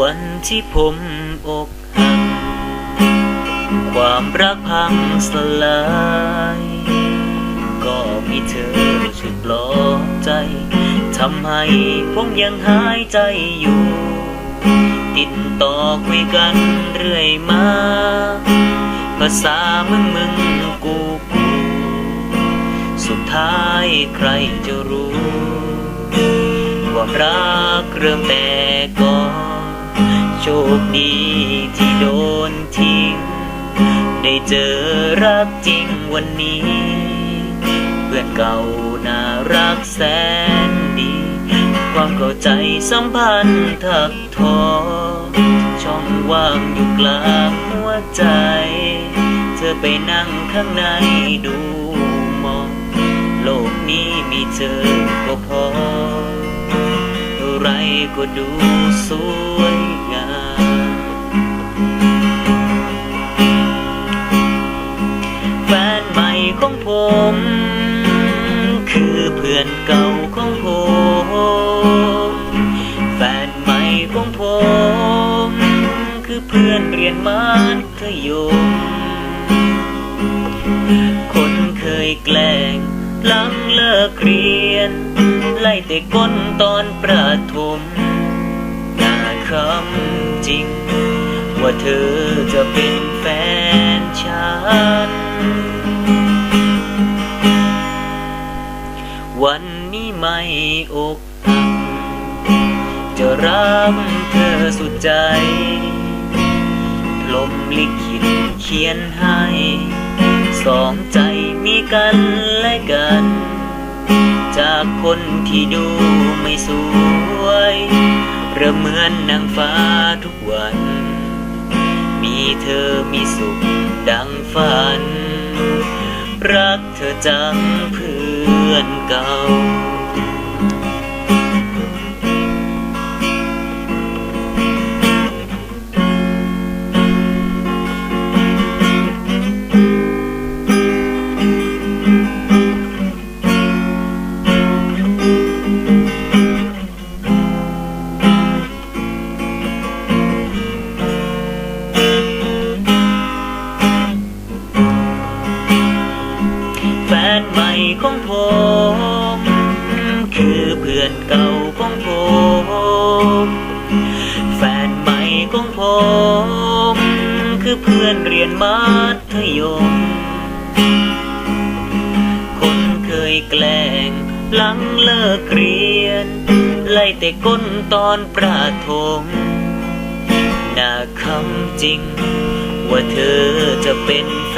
วันที่ผมอกหักความรักพังสลาย ก็มีเธอช่วยปลอบใจทำให้ผมยังหายใจอยู่ ติดต่อคุยกันเรื่อยมา ภาษามึงมึงกูกูสุดท้ายใครจะรู้ ความรักเริ่มแต่ก่อน โชคดีที่โดนทิ้ง ได้เจอรักจริงวันนี้ เพื่อนเก่าน่ารักแสนดี ความเข้าใจสัมพันธ์ถักทอ ช่องว่างอยู่กลางหัวใจ เธอไปนั่งข้างในดูมอง โลกนี้มีเธอก็พออะไรก็ดูสวย ม คือเพื่อนเก่าของผม แฟนใหม่ของผม คือเพื่อนเรียนมัธยม คนเคยแกล้งหลังเลิกเรียน ไล่แต่ก้นตอนประถมน่าคำจริง ว่าเธอจะเป็นแฟน วันนี้ไม่อกหักจะรักเธอสุดใจลมลิขิตเขียนให้ สองใจมีกันและกัน จากคนที่ดูไม่สวยเริ่มเหมือนนางฟ้าทุกวัน มีเธอมีสุขดังฝัน รักเธอจังเพื่อ นเของผม คือเพื่อนเก่าของผม แฟนใหม่ของผม คือเพื่อนเรียนมัธยม คนเคยแกล้งหลังเลิกเรียน ไล่แต่ก้นตอนประถมน่าคำจริงว่าเธอจะเป็นแฟ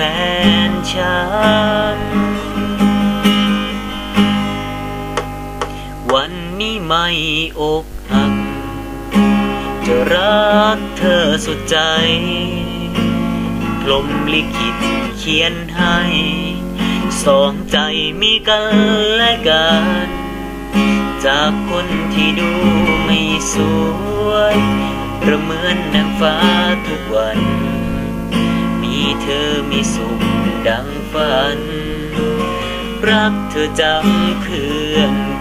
นฉันวัน ไม่อกหัก จะรักเธอสุดใจพรหมลิขิตเขียนให้ สองใจมีกันและกัน จากคนที่ดูไม่สวยประเมือนนางฟ้าทุกวัน มีเธอมีสุขดังฝัน รักเธอจังเพื่อน